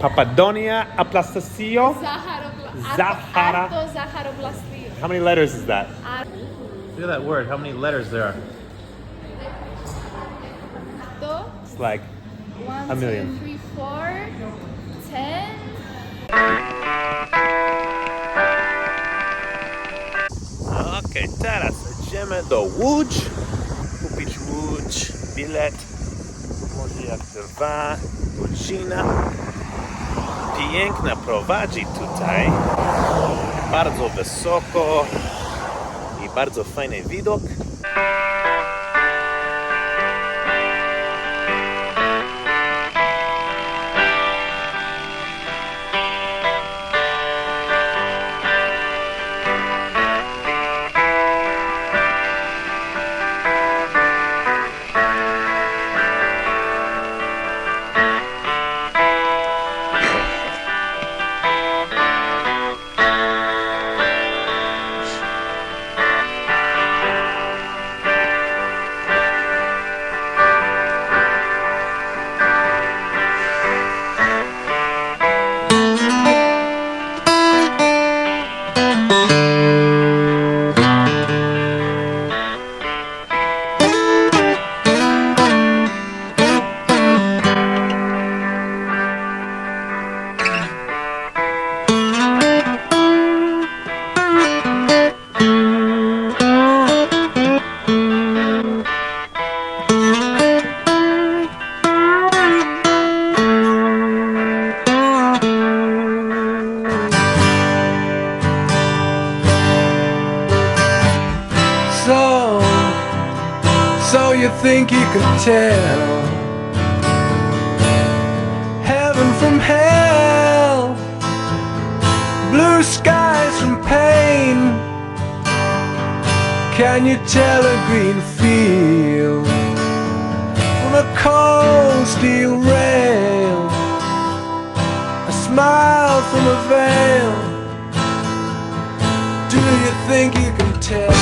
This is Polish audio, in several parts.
Papadonia aplastacio. Zahara. How many letters is that? Look at that word. How many letters there are? It's like One, a million. Two, three, four, ten. Ok, teraz jedziemy do Łódź. Kupić Łódź bilet. Może jak dwa godzina. piękna prowadzi tutaj. Bardzo wysoko i bardzo fajny widok. Smile from a veil. Do you think you can tell?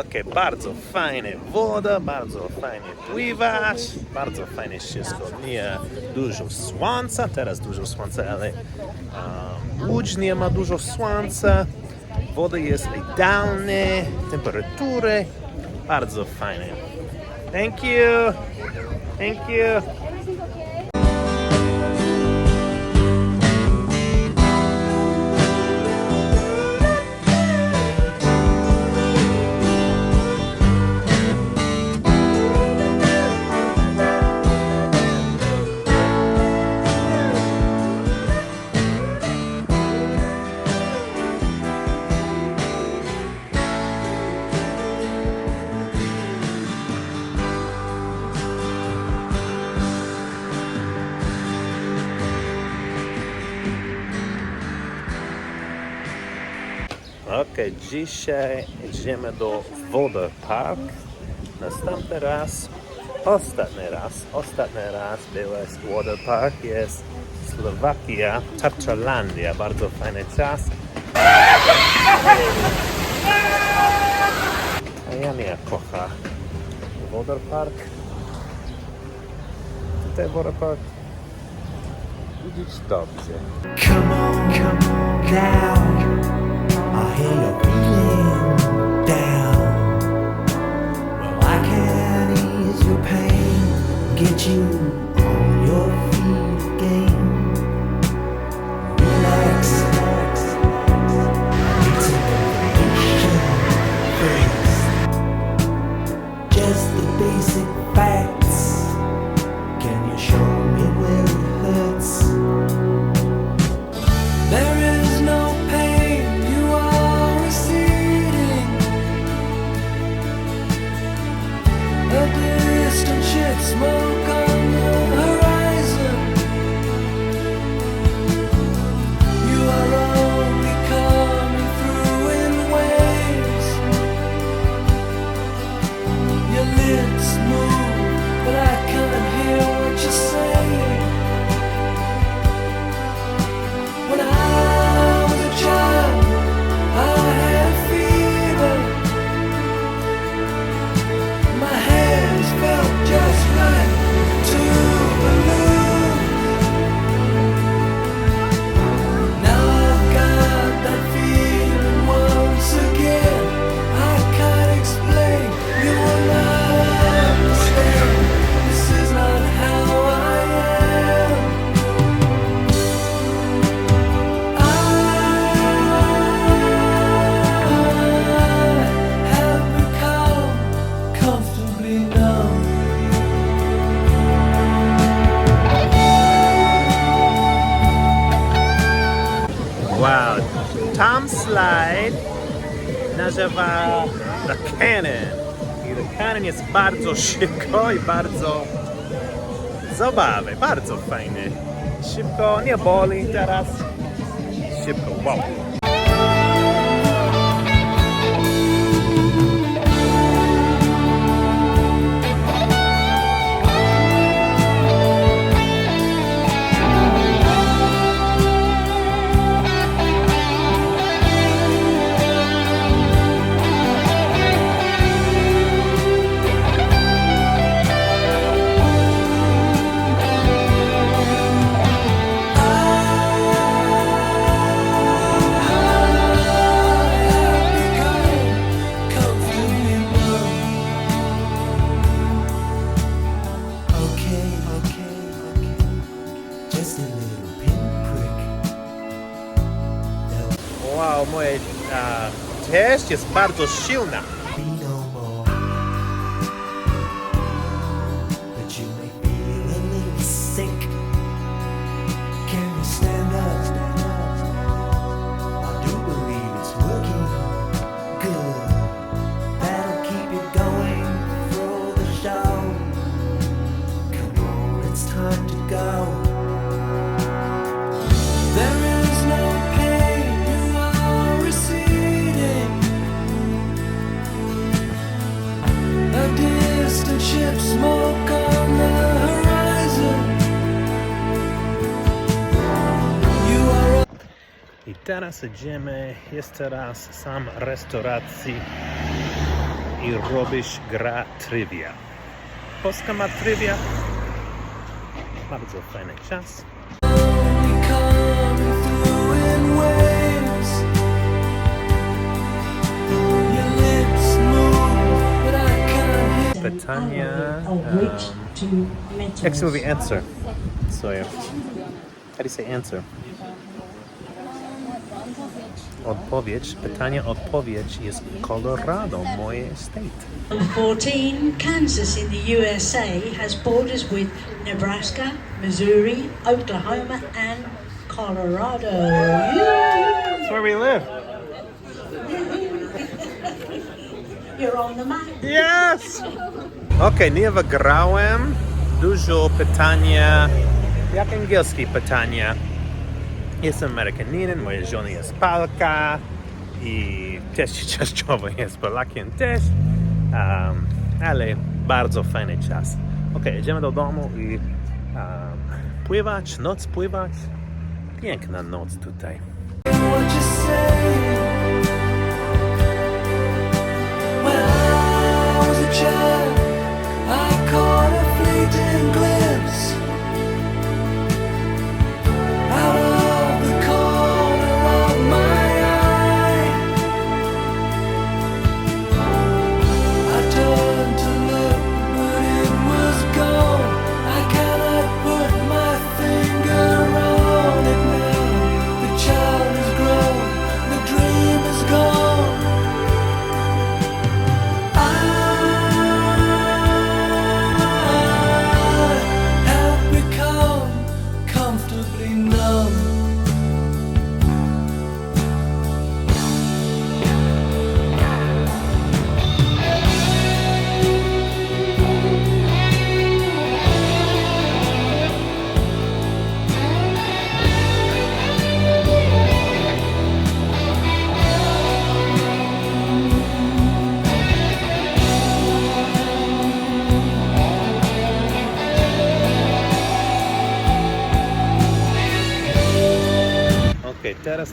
Okej, bardzo fajne woda, bardzo fajnie pływać, bardzo fajnie wszystko. Nie dużo słońca, teraz dużo słońca, ale um, łódź nie ma dużo słońca. Woda jest idealna, temperatury, bardzo fajne. Thank you, thank you. Dzisiaj idziemy do Water Park. Następny raz, ostatni raz, ostatni raz byłeś w Water Park, jest Słowakia, Tarczalandia, bardzo fajny czas. A ja nie kocha Water Park. Tutaj Water Park. Widzisz dobrze. Come on, come on down. You Tom Slide nazywa The Cannon. I The Cannon jest bardzo szybko i bardzo zabawny, bardzo fajny. Szybko, nie boli teraz. Szybko, wow. Wow, moje a, też jest bardzo silna. Teraz idziemy, jest teraz sam restauracji i robisz gra trivia. Polska ma trivia. Bardzo fajny czas. Metals. Jak się mówi answer? Sorry. How do you say answer? Odpowiedź, pytanie, odpowiedź jest Colorado, moje state. 14, Kansas in the USA has borders with Nebraska, Missouri, Oklahoma, and Colorado. That's where we live. You're on the map. Yes! Okej, nie wygrałem. Dużo pytania. Jak angielskie pytania? Jestem Amerykaninem, moja żona jest Polka i też częściowo jest Polakiem też. Um, ale bardzo fajny czas. Okej, jedziemy do domu i um, pływać, noc pływać. Piękna noc tutaj.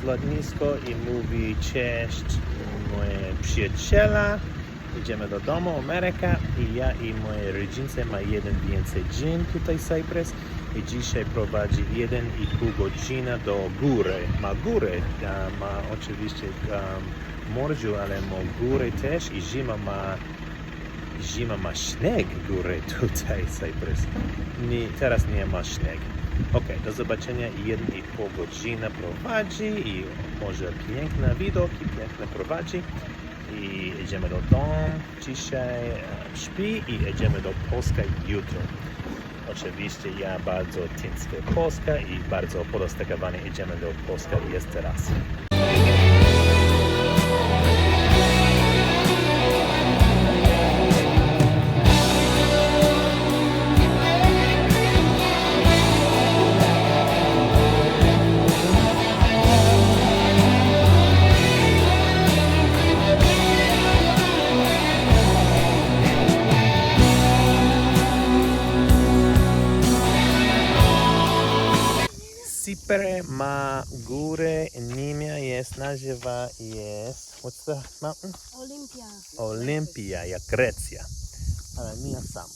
Lotnisko i mówi cześć moje przyjaciela. Idziemy do domu, Ameryka i ja i moje rodzice ma jeden więcej dzień tutaj Cyprus i dzisiaj prowadzi jeden i pół godzina do góry. Ma góry, ma oczywiście um, morzu, ale ma góry też i zima ma zima ma śnieg góry tutaj Cyprus. Nie, teraz nie ma śnieg. Ok, do zobaczenia. Jeden i pół godzina prowadzi i może piękne widoki, piękne prowadzi. I idziemy do domu dzisiaj, e, śpi i jedziemy do Polska jutro. Oczywiście ja bardzo tęsknię Polska i bardzo podostakowany idziemy do Polska jeszcze raz. Cypr ma góry, nimi jest, nazywa jest, what's the mountain? Olympia. Olympia, jak Grecja. Ale nie sam.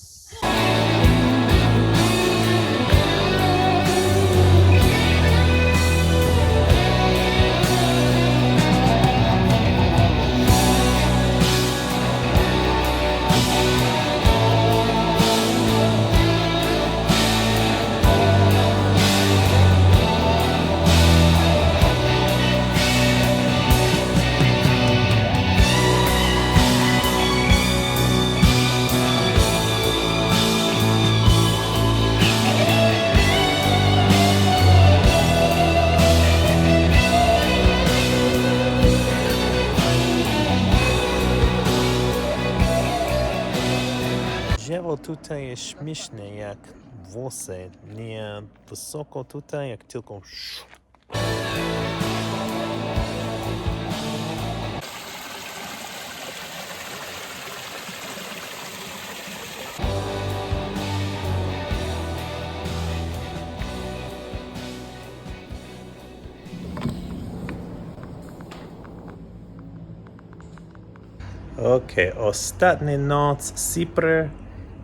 tutaj jest śmieszne, jak włosy nie wysoko tutaj, jak tylko Okej, okay, ostatni noc Cypr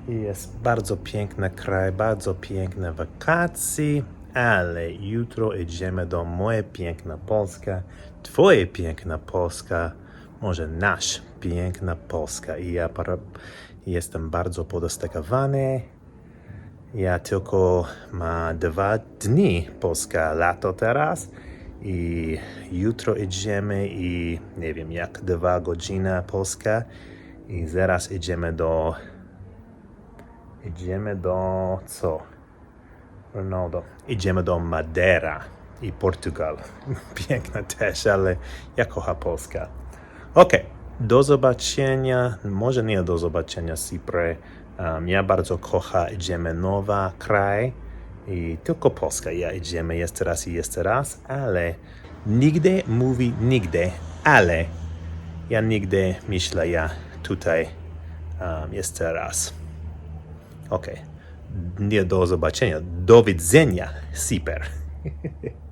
jest bardzo piękny kraj, bardzo piękne wakacje, ale jutro idziemy do mojej piękna Polska, twoje piękna Polska, może nasz piękna Polska. I ja para- jestem bardzo podostekowany. Ja tylko ma dwa dni Polska lato teraz i jutro idziemy i nie wiem jak dwa godziny Polska i zaraz idziemy do idziemy do co? Ronaldo. Idziemy do Madeira i Portugal. Piękna też, ale ja kocham Polska. Okej, do zobaczenia, może nie do zobaczenia Cypre. Um, ja bardzo kocham, idziemy nowa kraj i tylko Polska. Ja idziemy jeszcze raz i jeszcze raz, ale nigdy mówi nigdy, ale ja nigdy myślę, ja tutaj um, jeszcze raz. Ok, nije do zobaczenia, do widzenia, siper.